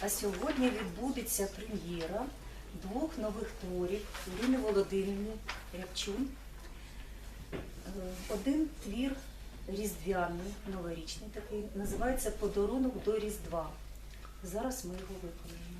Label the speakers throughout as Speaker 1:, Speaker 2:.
Speaker 1: А сьогодні відбудеться прем'єра двох нових творів Ірини Володимирівни Рябчун. Е, Один твір різдвяний, новорічний такий, називається Подарунок до Різдва. Зараз ми його виконуємо.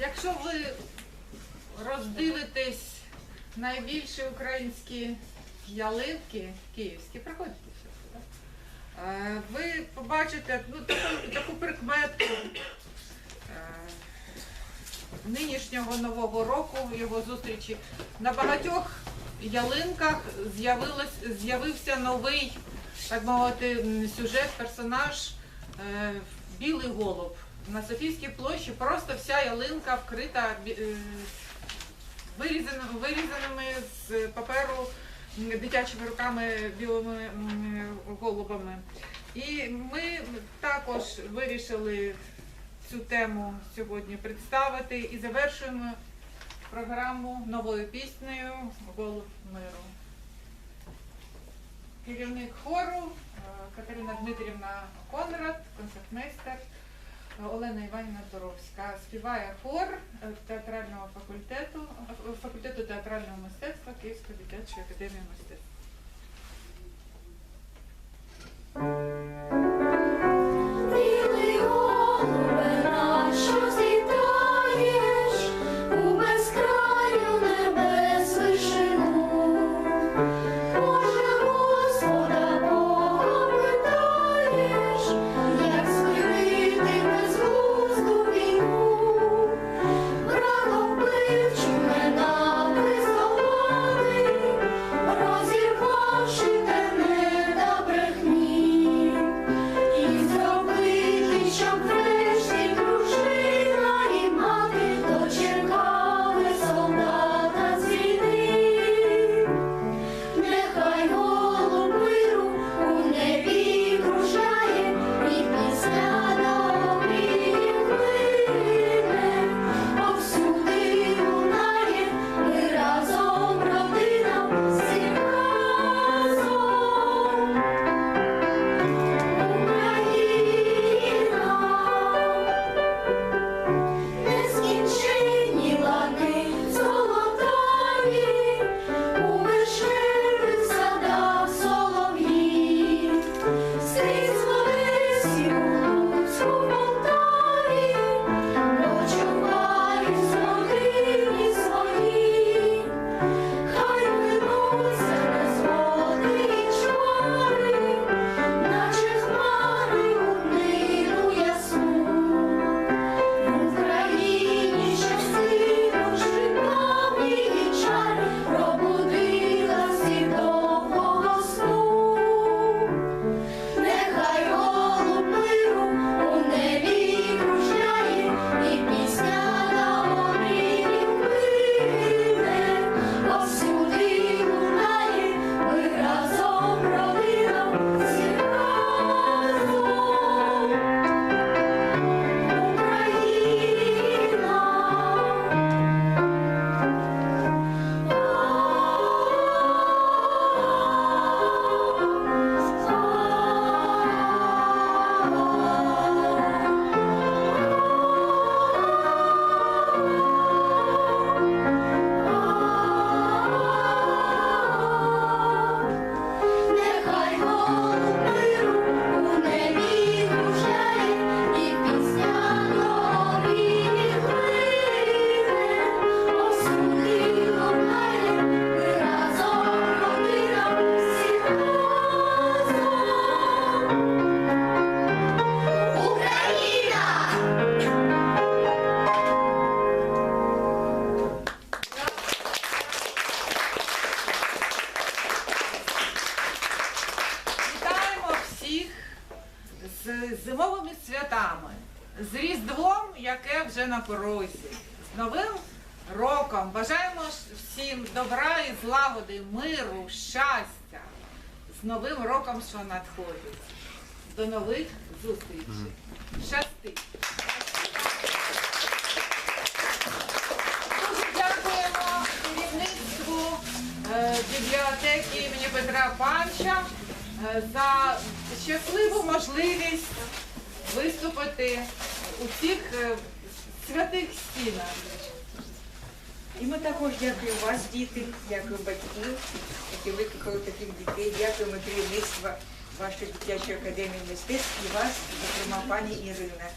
Speaker 2: Якщо ви роздивитесь найбільші українські ялинки київські, проходьте сюди. Е, ви побачите ну, таку, таку прикметку е, нинішнього нового року, його зустрічі. На багатьох ялинках з'явився новий, так мовити, сюжет, персонаж е, білий голуб. На Софійській площі просто вся ялинка вкрита е, вирізаними, з паперу дитячими руками білими голубами. І ми також вирішили цю тему сьогодні представити і завершуємо програму новою піснею Голуб миру. Керівник хору е, Катерина Дмитрівна Конрад, концертмейстер Олена Іванівна Торовська. Співає хор е, театрального факультету, факультету театрального мистецтва Київської дитячої академії мистецтв.
Speaker 3: you. З
Speaker 2: Різдвом, яке вже на порозі, з Новим роком. Бажаємо всім добра і злагоди, миру, щастя. З Новим роком, що надходить. До нових зустрічей. Щасти! Дуже дякуємо керівництву е, бібліотеки імені Петра Панча е, за щасливу можливість виступити у цих е, святих стінах.
Speaker 4: І ми також дякуємо вас, діти, дякуємо батьків, які викликали таких дітей, дякуємо керівництва вашої дитячої академії мистецтв і вас, зокрема, пані Ірина.